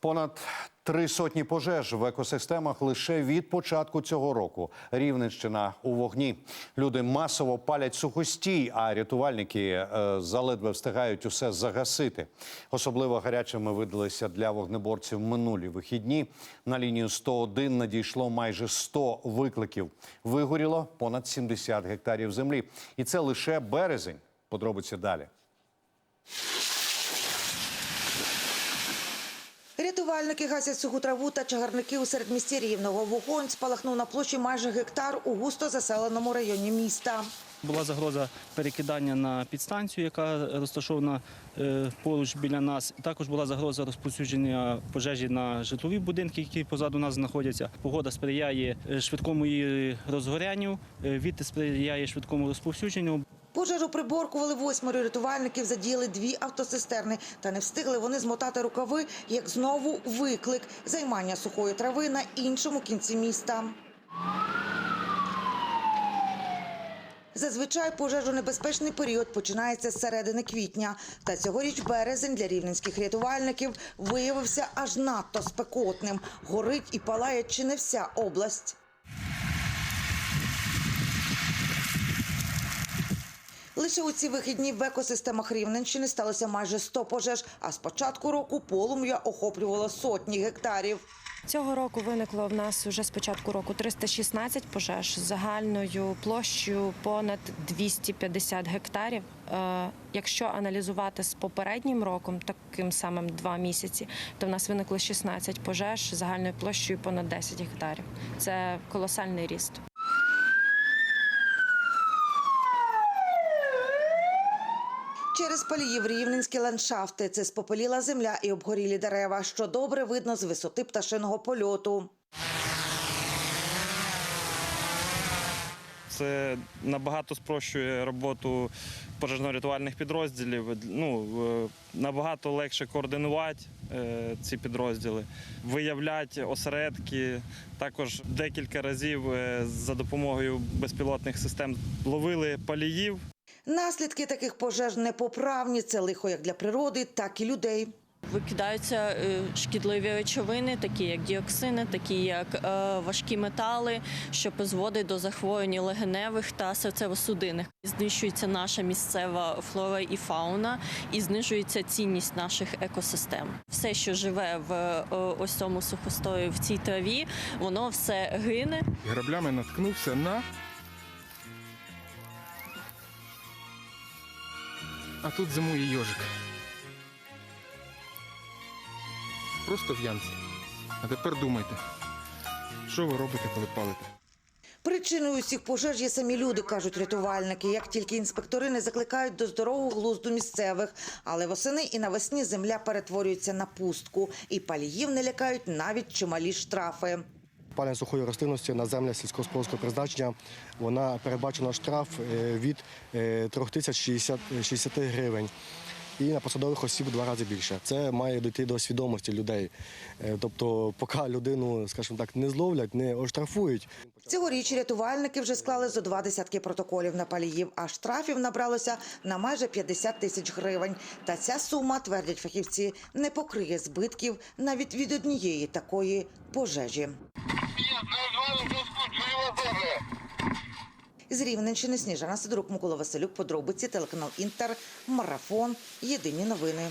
Понад три сотні пожеж в екосистемах лише від початку цього року. Рівненщина у вогні. Люди масово палять сухостій, а рятувальники е, заледве встигають усе загасити. Особливо гарячими видалися для вогнеборців минулі вихідні. На лінію 101 надійшло майже 100 викликів. Вигоріло понад 70 гектарів землі. І це лише березень. Подробиці далі. Рятувальники гасять суху траву та чагарники у середмісті Рівного. Вогонь спалахнув на площі майже гектар у густо заселеному районі міста. Була загроза перекидання на підстанцію, яка розташована е, поруч біля нас. Також була загроза розповсюдження пожежі на житлові будинки, які позаду нас знаходяться. Погода сприяє е, швидкому її розгорянню, е, вітер сприяє швидкому розповсюдженню. Пожежу приборкували восьмеро рятувальників, задіяли дві автоцистерни. Та не встигли вони змотати рукави, як знову виклик займання сухої трави на іншому кінці міста. Зазвичай пожежонебезпечний період починається з середини квітня. Та цьогоріч березень для рівненських рятувальників виявився аж надто спекотним. Горить і палає чи не вся область. Лише у ці вихідні в екосистемах Рівненщини сталося майже 100 пожеж, а з початку року полум'я охоплювало сотні гектарів. Цього року виникло в нас вже з початку року 316 пожеж з загальною площею понад 250 гектарів. Е, Якщо аналізувати з попереднім роком, таким самим два місяці, то в нас виникло 16 пожеж з загальною площею понад 10 гектарів. Це колосальний ріст. Через паліїв рівненські ландшафти це спопеліла земля і обгорілі дерева, що добре видно з висоти пташиного польоту. Це набагато спрощує роботу пожежно-рятувальних підрозділів. Ну, е, набагато легше координувати е, ці підрозділи, виявляти осередки. Також декілька разів е, за допомогою безпілотних систем ловили паліїв. Наслідки таких пожеж непоправні. Це лихо як для природи, так і людей. Викидаються е, шкідливі речовини, такі як діоксини, такі як е, важкі метали, що призводить до захворювань легеневих та серцево-судинних. Знищується наша місцева флора і фауна, і знижується цінність наших екосистем. Все, що живе в е, ось цьому сухостою, в цій траві, воно все гине. граблями наткнувся на. А тут зимує йожик. Просто в ямці. А тепер думайте, що ви робите, коли палите? Причиною усіх пожеж є самі люди, кажуть рятувальники. Як тільки інспектори не закликають до здорового глузду місцевих, але восени і навесні земля перетворюється на пустку, і паліїв не лякають навіть чималі штрафи. Палення сухої рослинності на землях сільськогосподарського призначення вона передбачена штраф е, від е, 3060 гривень. І на посадових осіб два рази більше. Це має дійти до свідомості людей. Е, Тобто, поки людину, скажімо так, не зловлять, не оштрафують. Цьогоріч рятувальники вже склали зо два десятки протоколів на паліїв, а штрафів набралося на майже 50 тисяч гривень. Та ця сума, твердять фахівці, не покриє збитків навіть від однієї такої пожежі. З Рівненщини Сніжана Сидорук, Микола Василюк, подробиці, телеканал Інтер, Марафон, Єдині новини.